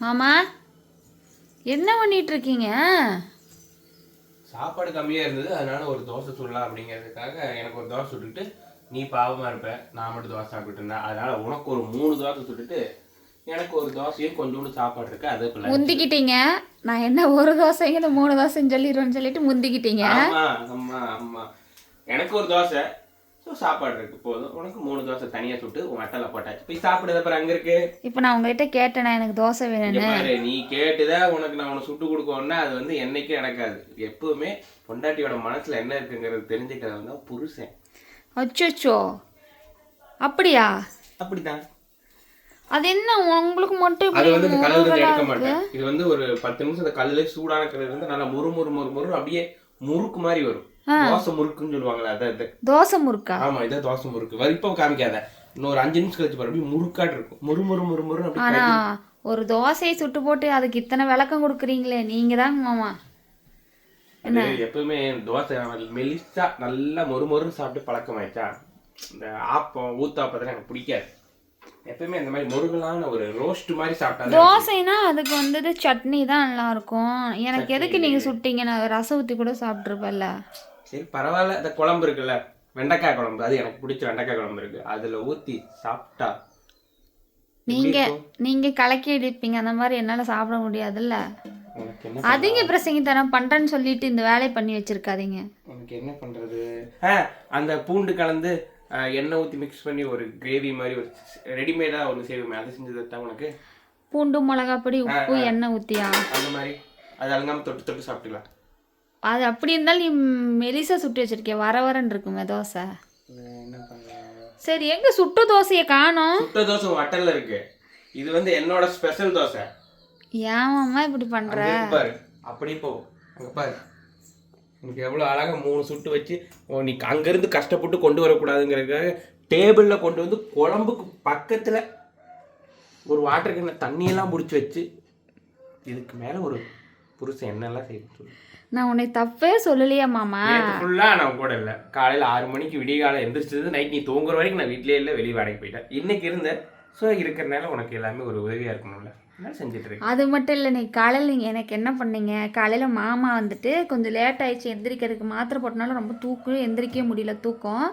மாமா என்ன பண்ணிட்டு இருக்கீங்க சாப்பாடு கம்மியா இருந்தது அதனால ஒரு தோசை சுடலாம் அப்படிங்கிறதுக்காக எனக்கு ஒரு தோசை சுட்டுட்டு நீ பாவமா இருப்ப நான் மட்டும் தோசை சாப்பிட்டு இருந்தேன். அதனால உனக்கு ஒரு மூணு தோசை சுட்டுட்டு எனக்கு ஒரு தோசையும் கொஞ்சோண்டு சாப்பாடு இருக்கு அது. முந்திக்கிட்டீங்க. நான் என்ன ஒரு தோசைங்க இந்த மூணு தோசைன்னு சொல்லிடுவேன்னு சொல்லிட்டு முந்திக்கிட்டீங்க. ஆமா ஆமா ஆமா. எனக்கு ஒரு தோசை ஸோ சாப்பாடு இருக்கு போதும். உனக்கு மூணு தோசை தனியா சுட்டு உன் அட்டல போட்டாச்சு. போய் சாப்பிடுறது அப்புறம் அங்க இருக்கு. இப்போ நான் உங்ககிட்ட கேட்டேனே எனக்கு தோசை இங்க வேணும்னு பாரு நீ கேட்டுதான் உனக்கு நான் உனக்கு சுட்டு கொடுக்கணும்னா அது வந்து என்னைக்கும் நடக்காது. எப்பவுமே பொண்டாட்டியோட மனசுல என்ன இருக்குங்கிறது தெரிஞ்சுக்கிறது தான் புருஷன். அச்சோச்சோ. அப்படியா? அப்படிதான் அது என்ன உங்களுக்கு மட்டும் அது இப்படி வந்து இந்த கல்லுல இருந்து முருகலா எடுக்க இருக்கு? மாட்டேன் இது வந்து ஒரு பத்து நிமிஷம் இந்த கல்லுல சூடான கல்லுல இருந்து நல்லா முறு முறு முறு முறு அப்படியே முறுக்கு மாதிரி வரும். தோசை முறுக்குன்னு சொல்லுவாங்களே அதான் இது. தோசை முறுக்கா? ஆமா இதான் தோசை முறுக்கு. வரு இப்போ காமிக்காத. இன்னொரு அஞ்சு நிமிஷம் கழிச்சு பாரு அப்படியே முறுக்காட்டு இருக்கும். முறு முறு முறு முறு அப்படி ஆனா ஒரு தோசையை சுட்டு போட்டு அதுக்கு இத்தனை விளக்கம் கொடுக்குறீங்களே நீங்க தாங்க மாமா அது எப்பவுமே தோசை மெலிசா நல்லா மொறு மொறுன்னு சாப்பிட்டு பழக்கமாயிடுச்சா இந்த ஆப்பம் ஊத்தாப்பத்தில் எனக்கு பிடிக்காது. எப்பவுமே இந்த மாதிரி முருகலான ஒரு ரோஸ்ட் மாதிரி சாப்பிட்டா தோசைனா அதுக்கு வந்துட்டு சட்னி தான் நல்லா இருக்கும் எனக்கு எதுக்கு நீங்க சுட்டீங்க? நான் ரசம் ஊத்தி கூட சாப்பிட்டுருப்பேன்ல. சரி பரவாயில்ல. இந்த குழம்பு இருக்குல்ல வெண்டைக்காய் குழம்பு. அது எனக்கு பிடிச்ச வெண்டைக்காய் குழம்பு இருக்கு. அதுல ஊத்தி சாப்பிட்டா நீங்க நீங்க கலக்கி அடிப்பீங்க அந்த மாதிரி என்னால சாப்பிட முடியாதுல்ல. அதிக பிரசங்கித்தனம் பண்றேன்னு சொல்லிட்டு இந்த வேலையை பண்ணி வச்சிருக்காதீங்க. உனக்கு என்ன பண்றது? அந்த பூண்டு கலந்து எண்ணெய் ஊத்தி மிக்ஸ் பண்ணி ஒரு கிரேவி மாதிரி ஒரு ரெடிமேடா ஒன்று செய்வோமே. அது செஞ்சது தான் உனக்கு? பூண்டு மிளகா பொடி உப்பு எண்ணெய் ஊத்தியா? அந்த மாதிரி. அது அலங்காம தொட்டு தொட்டு சாப்பிட்டுக்கலாம். அது அப்படி இருந்தாலும் நீ மெலிசா சுட்டு வச்சிருக்கே வர வரன்னு இருக்குமே தோசை. என்ன பண்ண சரி எங்க சுட்டு தோசையை காணோம்? சுட்ட தோசை உன் அட்டல்ல இருக்கு. இது வந்து என்னோட ஸ்பெஷல் தோசை. ஏமாம்மா இப்படி பண்ற? பாரு. அப்படியே போ. அங்க பாரு. உனக்கு எவ்வளோ அழகா மூணு சுட்டு வச்சு ஓ, நீ அங்கேருந்து கஷ்டப்பட்டு கொண்டு வரக்கூடாதுங்கிறதுக்காக டேபிளில் கொண்டு வந்து குழம்புக்கு பக்கத்தில் ஒரு வாட்டர் கேன தண்ணியெல்லாம் பிடிச்சி வச்சு இதுக்கு மேலே ஒரு புருஷன் என்னெல்லாம் செய்ய சொல்லு. நான் உன்னை தப்பே சொல்லலையா மாமா. ஃபுல்லாக நான் கூட இல்லை. காலையில் ஆறு மணிக்கு விடிய காலம் நைட் நீ தூங்குற வரைக்கும் நான் வீட்டிலே இல்லை வெளியே வாடகைக்கு போயிட்டேன். இன்னைக்கு இருந்தேன். ஸோ இருக்கிறனால உனக்கு எல்லாமே ஒரு உதவியாக இருக்கணும்ல. அது மட்டும் இல்லை நீ காலையில் நீங்கள் எனக்கு என்ன பண்ணீங்க? காலையில் மாமா வந்துட்டு கொஞ்சம் லேட் ஆயிடுச்சு எந்திரிக்கிறதுக்கு மாத்திரை போட்டனால ரொம்ப தூக்கம் எந்திரிக்கவே முடியல தூக்கம்.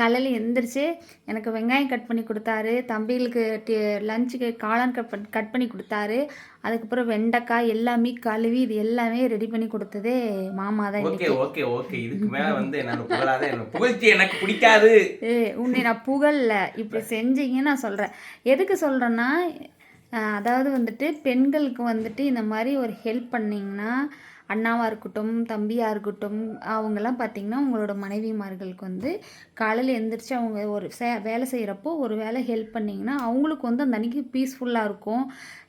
காலையில் எந்திரிச்சு எனக்கு வெங்காயம் கட் பண்ணி கொடுத்தாரு. தம்பிகளுக்கு டி லஞ்சுக்கு காளான் கட் பண்ணி கட் பண்ணி கொடுத்தாரு. அதுக்கப்புறம் வெண்டைக்காய் எல்லாமே கழுவி இது எல்லாமே ரெடி பண்ணி கொடுத்ததே மாமா தான் ஓகே ஓகே ஓகே. இதுக்கு மேல வந்து என்ன புகழ்ச்சி எனக்கு பிடிக்காது. ஏ உன்னை நான் புகழல. இப்படி செஞ்சீங்கன்னு நான் சொல்கிறேன் எதுக்கு சொல்கிறேன்னா அதாவது வந்துட்டு பெண்களுக்கு வந்துட்டு இந்த மாதிரி ஒரு ஹெல்ப் பண்ணிங்கன்னா அண்ணாவாக இருக்கட்டும் தம்பியாக இருக்கட்டும் அவங்கெல்லாம் பார்த்திங்கன்னா உங்களோட மனைவிமார்களுக்கு வந்து காலையில் எந்திரிச்சு அவங்க ஒரு சே வேலை செய்கிறப்போ ஒரு வேலை ஹெல்ப் பண்ணிங்கன்னா அவங்களுக்கு வந்து அந்த அன்றைக்கி பீஸ்ஃபுல்லாக இருக்கும்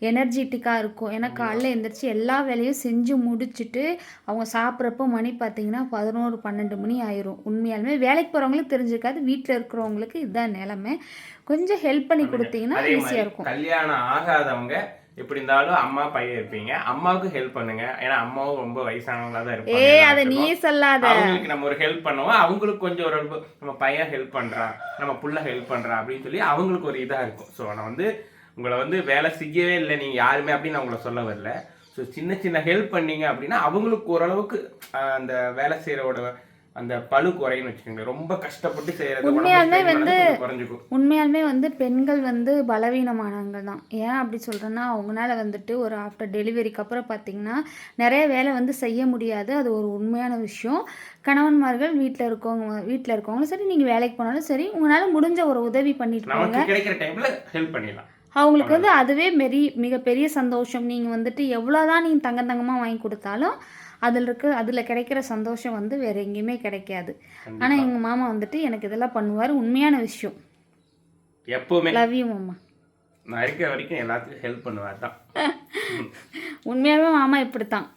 எனர்ஜெட்டிக்காக இருக்கும். ஏன்னா காலைல எந்திரிச்சு எல்லா வேலையும் செஞ்சு முடிச்சுட்டு அவங்க சாப்பிட்றப்போ மணி பார்த்தீங்கன்னா பதினோரு பன்னெண்டு மணி ஆயிரும். உண்மையாலுமே வேலைக்கு போகிறவங்களுக்கு தெரிஞ்சிருக்காது வீட்டில் இருக்கிறவங்களுக்கு இதுதான் நிலமை. கொஞ்சம் ஹெல்ப் பண்ணி கொடுத்தீங்கன்னா ஈஸியாக இருக்கும். கல்யாணம் ஆகாதவங்க எப்படி இருந்தாலும் அம்மா பையன் இருப்பீங்க. அம்மாவுக்கு ஹெல்ப் பண்ணுங்க. ஏன்னா அம்மாவும் ரொம்ப வயசானவங்களா தான் ஏ இருப்பாங்க அதை நீ. சொல்லாத. அவங்களுக்கு நம்ம ஒரு ஹெல்ப் பண்ணுவோம். அவங்களுக்கு கொஞ்சம் ஒரு நம்ம பையன் ஹெல்ப் பண்றான் நம்ம புள்ள ஹெல்ப் பண்றான் அப்படின்னு சொல்லி அவங்களுக்கு ஒரு இதா இருக்கும். ஸோ நான் வந்து உங்களை வந்து வேலை செய்யவே இல்லை. நீங்க யாருமே அப்படின்னு நான் உங்களை சொல்ல வரல. ஸோ சின்ன சின்ன ஹெல்ப் பண்ணீங்க அப்படின்னா அவங்களுக்கு ஓரளவுக்கு அந்த வேலை செய்யறோட அந்த பழு குறையுன்னு வச்சுக்கோங்க ரொம்ப கஷ்டப்பட்டு செய்யறது உண்மையாலுமே வந்து- உண்மையாலுமே வந்து பெண்கள் வந்து பலவீனமானவங்க தான். ஏன் அப்படி சொல்கிறேன்னா அவங்களால வந்துட்டு ஒரு ஆஃப்டர் டெலிவரிக்கு அப்புறம் பார்த்தீங்கன்னா நிறைய வேலை வந்து செய்ய முடியாது. அது ஒரு உண்மையான விஷயம். கணவன்மார்கள் வீட்டில் இருக்கவங்க வீட்டில் இருக்கவங்களும் சரி நீங்கள் வேலைக்கு போனாலும் சரி உங்களால் முடிஞ்ச ஒரு உதவி பண்ணிட்டு போங்க. கிடைக்கிற டைம்ல ஹெல்ப் பண்ணிடலாம். அவங்களுக்கு வந்து அதுவே மெரி மிகப்பெரிய சந்தோஷம். நீங்கள் வந்துட்டு எவ்வளோதான் நீங்கள் தங்க தங்கமாக வாங்கி கொடுத்தாலும் அதில் இருக்க அதில் கிடைக்கிற சந்தோஷம் வந்து வேறு எங்கேயுமே கிடைக்காது. ஆனால் எங்கள் மாமா வந்துட்டு எனக்கு இதெல்லாம் பண்ணுவார். உண்மையான விஷயம். எப்பவுமே. லவ் யூ மாமா. நான் இருக்கிற வரைக்கும் எல்லாத்துக்கும் ஹெல்ப் பண்ணுவேன் தான். உண்மையாகவே மாமா இப்படி தான்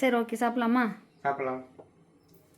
சரி ஓகே சாப்பிட்லாமா? சாப்பிடலாம்.